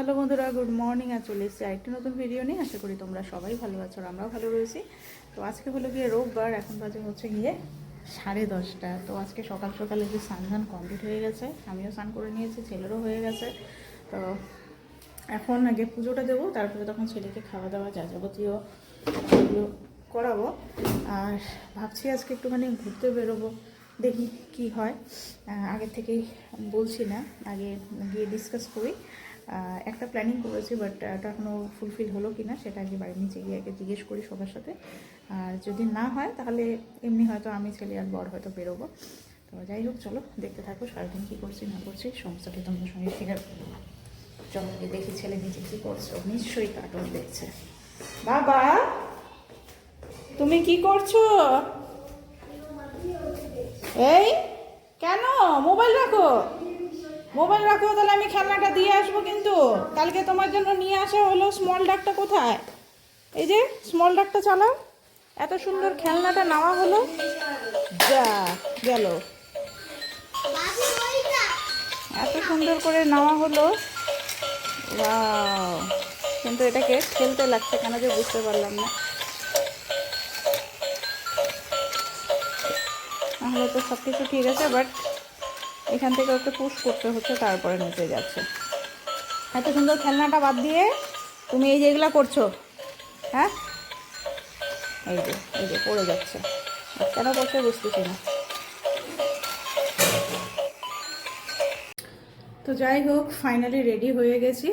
Hello বন্ধুরা, good morning আর চলে এসেছি আরেকটি নতুন ভিডিও নিয়ে। আশা করি তোমরা সবাই ভালো আছো আমরাও ভালো রয়েছি। তো আজকে হলো গিয়ে রোববার, এখন বাজে হচ্ছে গিয়ে সাড়ে দশটা। তো আজকে সকাল সকালে যে স্নান ধান কমপ্লিট হয়ে গেছে, আমিও স্নান করে নিয়েছি, ছেলেরও হয়ে গেছে। তো এখন আগে পুজোটা দেবো, তারপরে তখন ছেলেকে খাওয়া দাওয়া যা যাবতীয় করাবো। আর ভাবছি আজকে একটুখানি ঘুরতে বেরোবো, দেখি কি হয়। আগের থেকেই বলছি না, আগে গিয়ে ডিসকাস করি। একটা প্ল্যানিং করেছি বাট এটা এখনও ফুলফিল হলো কি না সেটা আগে বাড়ির নিচে গিয়ে আগে জিজ্ঞেস করি সবার সাথে। আর যদি না হয়, তাহলে এমনি হয়তো আমি, ছেলে আর বর হয়তো বেরোবো। তো যাই হোক, চলো, দেখতে থাকো সারাদিন কী করছি, না করছি সমস্তটি তোমাদের সঙ্গে শেয়ার করব। চলো দেখি ছেলে নিচে কী করছ নিশ্চয়ই কার্টুন দেখছে। বাবা, তুমি কি করছ? এই, কেন? মোবাইল রাখো। মোবাইল রাখো, তাহলে আমি খেলনাটা দিয়ে আসব কিন্তু। কালকে তোমার জন্য নিয়ে আসা হলো স্মল ডাকটা কোথায়? এই যে স্মল ডাকটা চালাও। এত সুন্দর খেলনাটা নেওয়া হলো। যা, গেল। এত সুন্দর করে নেওয়া হলো। কিন্তু এটাকে খেলতে লাগছে কেন যে বুঝতে পারলাম না। তাহলে তো সব কিছু ঠিক আছে বাট এখান থেকে ওকে পুশ করতে হচ্ছে, তারপরে নিচে যাচ্ছে। এত সুন্দর খেলনাটা বাদ দিয়ে তুমি এই যেগুলো করছ হ্যাঁ? এই যে এই যে, পড়ে যাচ্ছে। কেন করছে বুঝতেছি না। তো যাই হোক ফাইনালি রেডি হয়ে গেছি।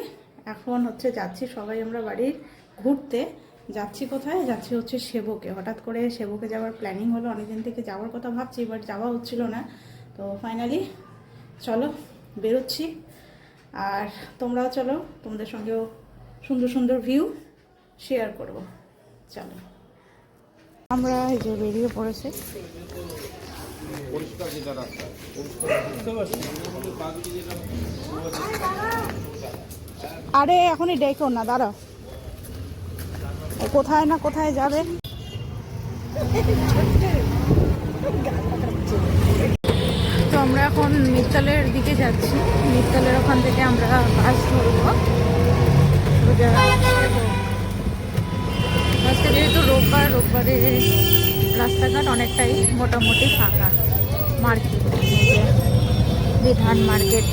এখন হচ্ছে যাচ্ছি সবাই আমরা বাড়ির ঘুরতে। যাচ্ছি কোথায়? যাচ্ছি হচ্ছে সেবকে। হঠাৎ করে সেবকে যাওয়ার প্ল্যানিং হলো। অনেকদিন থেকে যাওয়ার কথা ভাবছি বাট যাওয়া হচ্ছিল না। তো ফাইনালি চলো বেরোচ্ছি। আর তোমরাও চলো তোমাদের সঙ্গেও সুন্দর সুন্দর ভিউ শেয়ার করব। চলো। আমরা এই যে বেরিয়ে পড়েছি। আরে এখনই ডেকো না দাঁড়াও। কোথায় না কোথায় যাবে তো আমরা এখন মিত্তলের দিকে যাচ্ছি। মিত্তলের ওখান থেকে আমরা বাস ধরবো। আজকে যেহেতু রোববার, রোববারে রাস্তাঘাট অনেকটাই মোটামুটি ফাঁকা। মার্কেট বিধান মার্কেট।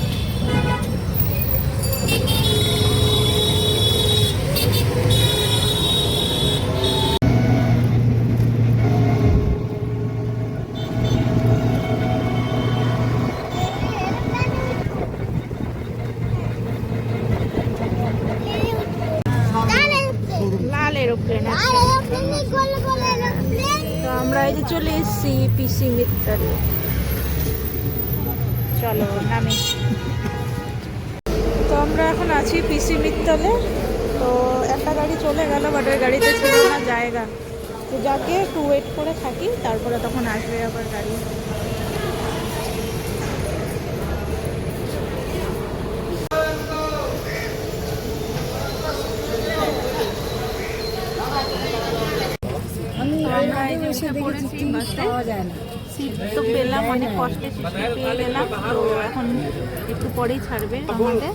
এসেছি পিসি মিত্তারে চলো, নামি। তো আমরা এখন আছি পিসি মিত্তলে। তো একটা গাড়ি চলে গেল বাট ওই গাড়িতে ছিল না জায়গা। তো যাকে একটু ওয়েট করে থাকি, তারপরে তখন আসবে আবার গাড়ি। এসে পড়েছি বাসে। সিট তো পেলাম অনেক কষ্টে সিট পেয়ে গেলাম। তো এখন একটু পরেই ছাড়বে আমাদের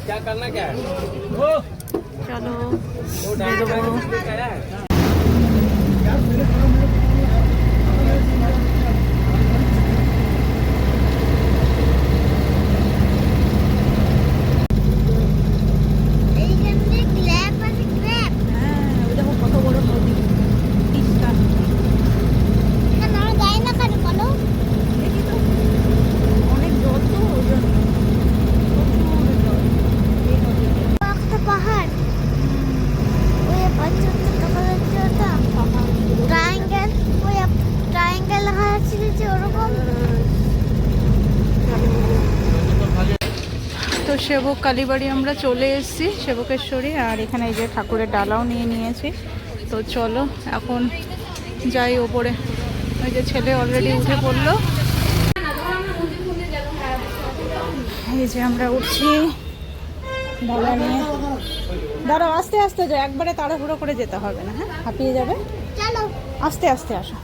চলো সেবক কালীবাড়ি আমরা চলে এসেছি সেবকেশ্বরী আর এখানে এই যে ঠাকুরের ডালাও নিয়ে নিয়েছি। তো চলো এখন যাই ওপরে। ওই যে ছেলে অলরেডি উঠে পড়ল। এই যে আমরা উঠছি ডালা নিয়ে। দাঁড়াও আস্তে আস্তে যাও। একবারে তাড়াহুড়ো করে যেতে হবে না হ্যাঁ? হাঁপিয়ে যাবে? আস্তে আস্তে আসো।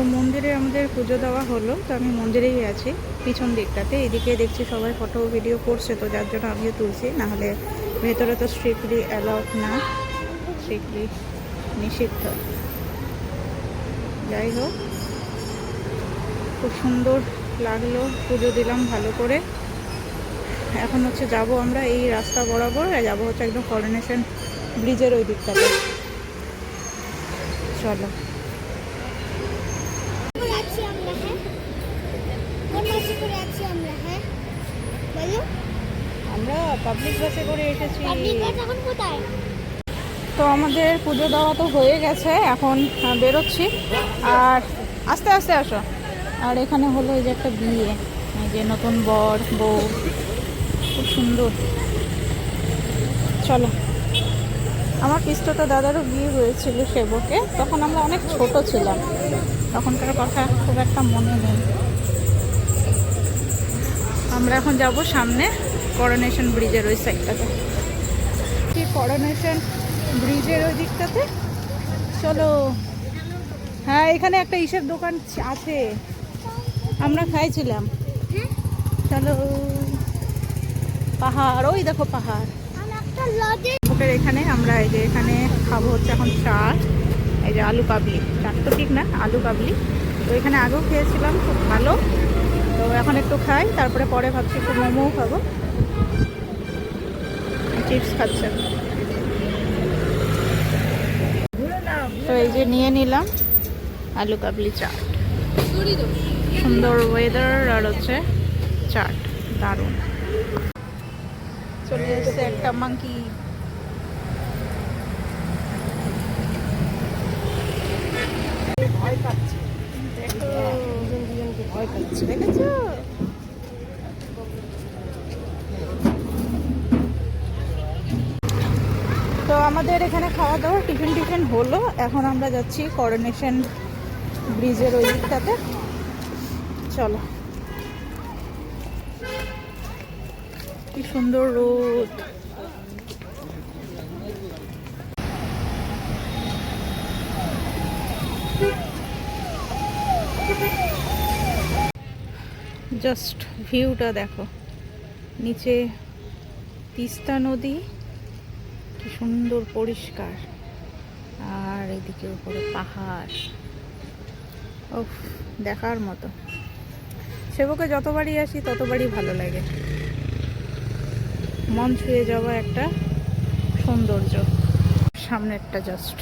তো মন্দিরে আমাদের পুজো দেওয়া হলো, তো আমি মন্দিরেই আছি, পিছন দিকটাতে। এদিকে দেখছি সবাই ফটো ভিডিও করছে, তো যার জন্য আমিও তুলছি, নাহলে ভেতরে তো স্ট্রিক্টলি অ্যালাউড না স্ট্রিক্টলি নিষিদ্ধ। যাই হোক, খুব সুন্দর লাগল, পুজো দিলাম ভালো করে। এখন হচ্ছে যাব আমরা এই রাস্তা বরাবর যাব হচ্ছে একদম করোনেশন ব্রিজের ওই দিকটাতে। চলো করে আছি আমরা হ্যাঁ কোন মাসে করে আছি আমরা হ্যাঁ বলো আমরা পাবলিক বাসে করে এসেছি। তো আমাদের পুজো দেওয়া তো হয়ে গেছে এখন বেরোচ্ছি। আর আস্তে আস্তে আসো। আর এখানে হলো এই যে একটা বিয়ে এই যে নতুন বর বউ খুব সুন্দর। চলো। আমার পিস্তটা দাদারও বিয়ে হয়েছিল সেবকে তখন আমরা অনেক ছোট ছিলাম। তখনকার কথা খুব একটা মনে নেই। আমরা এখন যাব সামনে করোনেশন ব্রিজের ওই সাইডটাতে কি করোনেশন ব্রিজের ওই দিকটাতে? চলো। হ্যাঁ এখানে একটা ইসের দোকান আছে। আমরা খাইছিলাম। চলো। পাহাড় ওই দেখো পাহাড়। এখানে আমরা এই যে এখানে খাব হচ্ছে এখন চাট। এই যে আলু কাবলি। চাট তো ঠিক না আলু কাবলি। তো এখানে আগেও খেয়েছিলাম খুব ভালো। তো এখন একটু খাই তারপরে পরে ভাবছি একটু মোমোও খাব। চিপস খাচ্ছে। তো এই যে নিয়ে নিলাম আলু কাবলি চাট। সুন্দর ওয়েদার আর হচ্ছে চাট দারুণ। চলে এসছে একটা মাঙ্কি ভয় পাচ্ছে। দেখো ভয় পাচ্ছে। দেখেছ তো আমাদের এখানে খাওয়া দাওয়া টিফিন টিফিন হলো। এখন আমরা যাচ্ছি করোনেশন ব্রিজের ওই দিকটাতে। চলো। কি সুন্দর রোদ। জাস্ট ভিউটা দেখো। নিচে তিস্তা নদী। সুন্দর, পরিষ্কার। আর এদিকে উপরে পাহাড়। উফ, দেখার মতো। সেবকে যতবারই আসি, ততবারই ভালো লাগে। মন ছুঁয়ে যাওয়া একটা সৌন্দর্য। সামনেরটা জাস্ট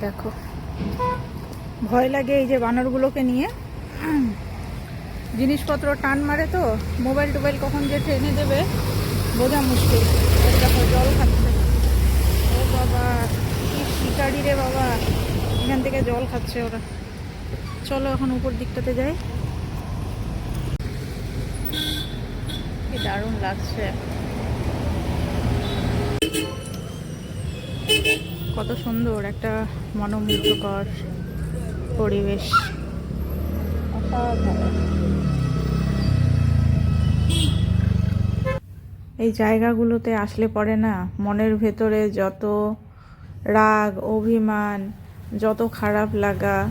দেখো। ভয় লাগে এই যে বানরগুলোকে নিয়ে। জিনিসপত্র টান মারে তো মোবাইল টোবাইল কখন যে ট্রেনে দেবে, বোঝা মুশকিল। দেখো জল খাচ্ছে। ও বাবা, কি শিকারি রে বাবা। এখান থেকে জল খাচ্ছে ওরা। চলো এখন উপর দিকটাতে যাই। কি দারুণ লাগছে। কত সুন্দর একটা মনোমুগ্ধকর পরিবেশ। এই জায়গাগুলোতে আসলে পরে না, মনের ভেতরে যত রাগ, অভিমান, যত খারাপ লাগা,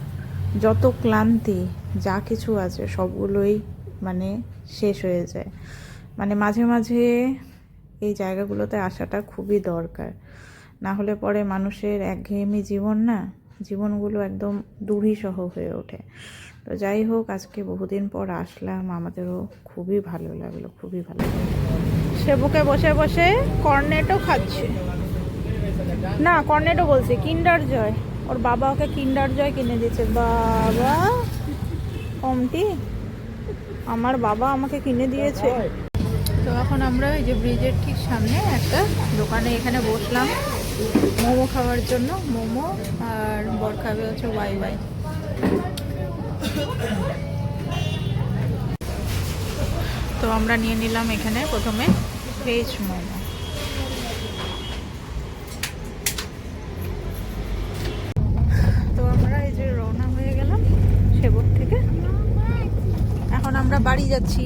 যত ক্লান্তি, যা কিছু আছে, সবগুলোই মানে শেষ হয়ে যায়। মানে মাঝে মাঝে এই জায়গাগুলোতে আসাটা খুবই দরকার। না হলে পরে মানুষের একঘেয়েমি জীবন না, জীবনগুলো একদম দুর্বিসহ হয়ে ওঠে। তো যাই হোক, আজকে বহুদিন পর আসলাম, আমাদেরও খুবই ভালো লাগল, খুবই ভালো সেবুকে বসে বসে কর্নেটও খাচ্ছে। না কর্নেটও বলছে, কিন্ডার জয়। ওর বাবা ওকে কিন্ডার জয় কিনে দিয়েছে। বাবা কমটি আমার বাবা আমাকে কিনে দিয়েছে। তো এখন আমরা এই যে ব্রিজের ঠিক সামনে একটা দোকানে এখানে বসলাম মোমো খাওয়ার জন্য, মোমো আর বর খাবে হচ্ছে ওয়াই ওয়াই। তো আমরা নিয়ে নিলাম এখানে প্রথমে ভেজ মোমো। যাচ্ছি।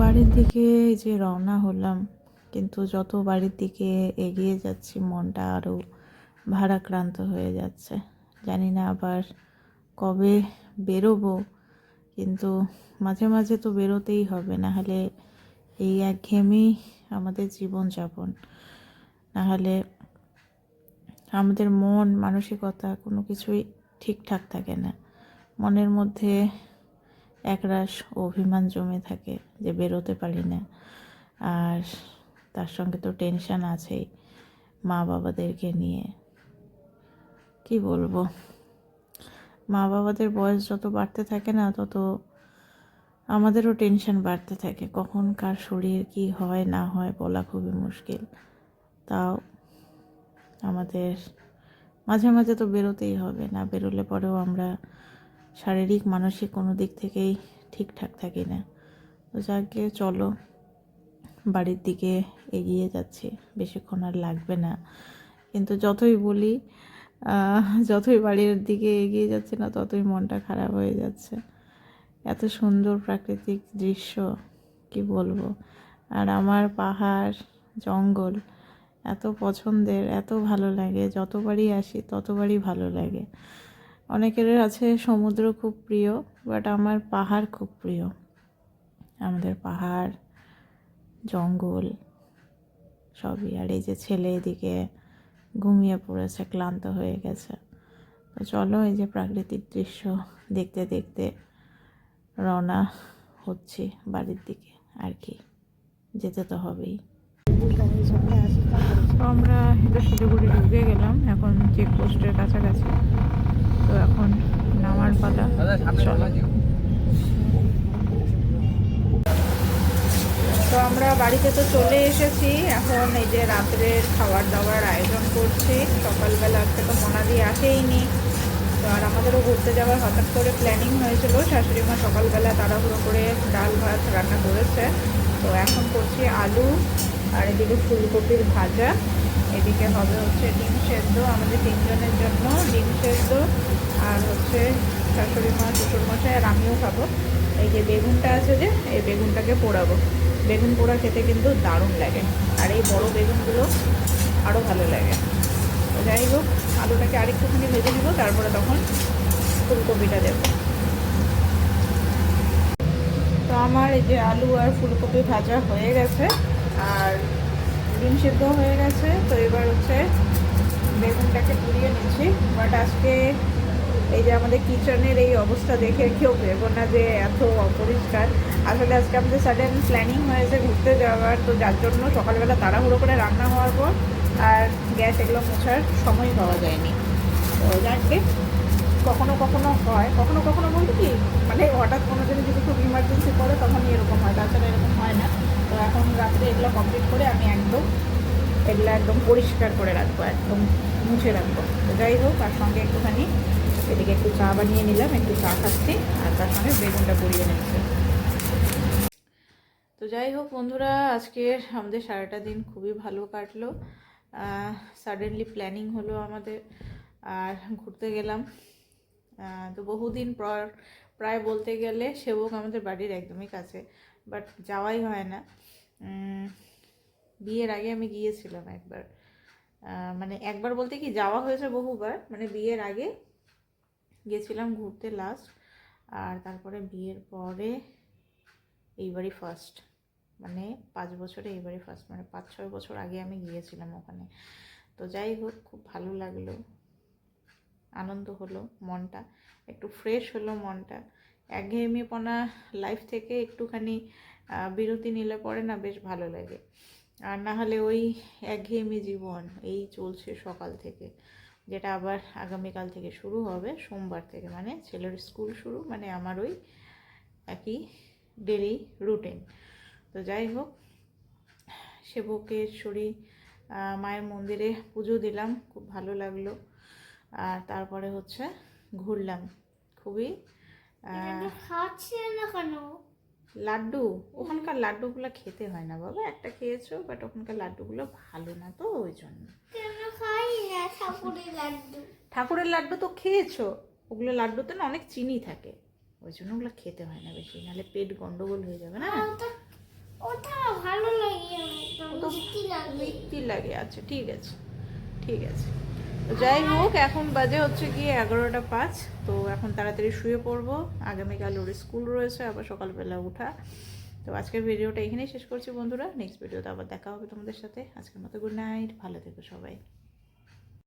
বাড়ির দিকে যে রওনা হলাম, কিন্তু যত বাড়ির দিকে এগিয়ে যাচ্ছি, মনটা আরও ভারাক্রান্ত হয়ে যাচ্ছে। জানি না আবার কবে বেরোবো, কিন্তু মাঝে মাঝে তো বেরোতেই হবে। না হলে এই একঘেয়েমেই আমাদের জীবনযাপন। নাহলে আমাদের মন, মানসিকতা কোনো কিছুই ঠিকঠাক থাকে না। মনের মধ্যে একরাশ অভিমান জমে থাকে যে বেরোতে পারি না। আর তার সঙ্গে তো টেনশন আছেই মা বাবাদেরকে নিয়ে। কি বলব? মা বাবাদের বয়স যত বাড়তে থাকে না, তত আমাদেরও টেনশন বাড়তে থাকে। কখন কার শরীর কি হয়, না হয় বলা খুবই মুশকিল। তাও আমাদের মাঝে মাঝে তো বেরোতেই হবে। না বেরোলে পরেও আমরা শারীরিক, মানসিক কোনো দিক থেকেই ঠিকঠাক থাকি না। তো যাকে চলো, বাড়ির দিকে এগিয়ে যাচ্ছি। বেশিক্ষণ আর লাগবে না। কিন্তু যতই বলি যতই বাড়ির দিকে এগিয়ে যাচ্ছে না, ততই মনটা খারাপ হয়ে যাচ্ছে। এত সুন্দর প্রাকৃতিক দৃশ্য, কি বলব? আর আমার পাহাড়, জঙ্গল, এত পছন্দের, এত ভালো লাগে। যতবারই আসি, ততবারই ভালো লাগে। অনেকের আছে সমুদ্র খুব প্রিয় বাট আমার পাহাড় খুব প্রিয়। আমাদের পাহাড়, জঙ্গল, সবই। আর এই যে ছেলে এদিকে ঘুমিয়ে পড়েছে, ক্লান্ত হয়ে গেছে। তো চলো এই যে প্রাকৃতিক দৃশ্য দেখতে দেখতে রওনা হচ্ছে বাড়ির দিকে, আর কি। যেতে তো হবেই। তো আমরা এটা শিলিগুড়ি ঢুকে গেলাম, এখন চেকপোস্টের কাছাকাছি। তো এখন নামার পালা, চলো। তো আমরা বাড়িতে তো চলে এসেছি। এখন এই যে রাত্রের খাবার দাবার আয়োজন করছি। সকালবেলা আজকে তো মনাদি আসেইনি। তো আর আমাদেরও ঘুরতে যাওয়ার হঠাৎ করে প্ল্যানিং হয়েছিল। শাশুড়ি মা সকালবেলা তাড়াহুড়ো করে ডাল ভাত রান্না করেছে। তো এখন করছি আলু আর এদিকে ফুলকপির ভাজা। এদিকে হবে হচ্ছে ডিম সেদ্ধ আমাদের তিনজনের জন্য। ডিম সেদ্ধ আর হচ্ছে শাশুড়ি মা শ্বশুরমশাই আর আমিও খাব। এই যে বেগুনটা আছে যে, এই বেগুনটাকে পোড়াবো। বেগুন পোড়া খেতে কিন্তু দারুণ লাগে। আর এই বড় বেগুনগুলো আরও ভালো লাগে। যাই হোক, আলুটাকে আরেকটুখানি ভেজে নেব, তারপরে তখন ফুলকপিটা দেবো। তো আমার এই যে আলু আর ফুলকপি ভাজা হয়ে গেছে, আর ডিম সিদ্ধ হয়ে গেছে। তো এবার হচ্ছে বেগুনটাকে পুড়িয়ে নিচ্ছি। বাট আজকে এই যে আমাদের কিচেনের এই অবস্থা দেখে কেউ ভেবো না যে এত অপরিষ্কার। আসলে আজকে আমাদের সাডেন প্ল্যানিং হয়েছে ঘুরতে যাওয়ার, তো যার জন্য সকালবেলা তাড়াহুড়ো করে রান্না হওয়ার পর আর গ্যাস এগুলো মোছার সময় পাওয়া যায়নি। তো যাকে কখনো কখনো হয়, কখনো কখনো বলতে কি মানে হঠাৎ কোনো দিন যদি খুব ইমার্জেন্সি পড়ে তখনই এরকম হয়, তাছাড়া এরকম হয় না। তো এখন রাত্রে এগুলো কমপ্লিট করে আমি একদম, এগুলো একদম পরিষ্কার করে রাখব, একদম মুছে রাখব। তো যাই হোক তার সঙ্গে একটুখানি এদিকে একটু চা বানিয়ে নিলাম, একটু চা খাচ্ছি, আর তার সঙ্গে বেগুনটা নিচ্ছি। তো যাই হোক বন্ধুরা, আজকের আমাদের সারাটা দিন খুবই ভালো কাটলো। সাডেনলি প্ল্যানিং হলো আমাদের, আর ঘুরতে গেলাম। তো বহুদিন পর, প্রায় বলতে গেলে সেবক আমাদের বাড়ির একদমই কাছে বাট যাওয়াই হয় না। বিয়ের আগে আমি গিয়েছিলাম একবার। মানে একবার বলতে কি, যাওয়া হয়েছে বহুবার মানে বিয়ের আগে গিয়েছিলাম ঘুরতে লাস্ট আর তারপরে বিয়ের পরে এইবারই ফার্স্ট মানে পাঁচ বছরে এইবারই ফার্স্ট মানে পাঁচ ছয় বছর আগে আমি গিয়েছিলাম ওখানে। তো যাই হোক, খুব ভালো লাগল, আনন্দ হলো মনটা, একটু ফ্রেশ হলো মনটা। একঘেয়েমিপনা লাইফ থেকে একটুখানি বিরতি নিলে পরে না বেশ ভালো লাগে। আর না হলে ওই একঘেয়েমি জীবন, এই চলছে সকাল থেকে। যেটা আবার আগামীকাল থেকে শুরু হবে সোমবার থেকে। মানে ছেলের স্কুল শুরু মানে আমার ওই একই ডেলি রুটিন তো যাই হোক সেবকেশ্বরী মায়ের মন্দিরে পুজো দিলাম খুব ভালো লাগল। আর তারপরে হচ্ছে ঘুরলাম। খুবই আহ, না কেন? লাড্ডু। ওখানকার লাড্ডুগুলো খেতে হয় না বাবা। একটা খেয়েছো বাট ওখানকার লাড্ডুগুলো ভালো না তো ওই জন্য। ঠাকুরের লাড্ডু। তো খেয়েছো? ওগুলো লাড্ডুতে না অনেক চিনি থাকে। ওই জন্য ওগুলো খেতে হয় না বেশি নাহলে পেট গন্ডগোল হয়ে যাবে না? ওটা ওটা ভালো লাগে মিষ্টি লাগে। আচ্ছা ঠিক আছে ঠিক আছে। যাই হোক এখন বাজে হচ্ছে গিয়ে এগারোটা পাঁচ তো এখন তাড়াতাড়ি শুয়ে পড়ব। আগামীকাল ওর স্কুল রয়েছে আবার সকালবেলা উঠা তো আজকের ভিডিওটা এখানেই শেষ করছি বন্ধুরা। নেক্সট ভিডিওতে আবার দেখা হবে তোমাদের সাথে। আজকের মতো গুড নাইট ভালো থেকো সবাই।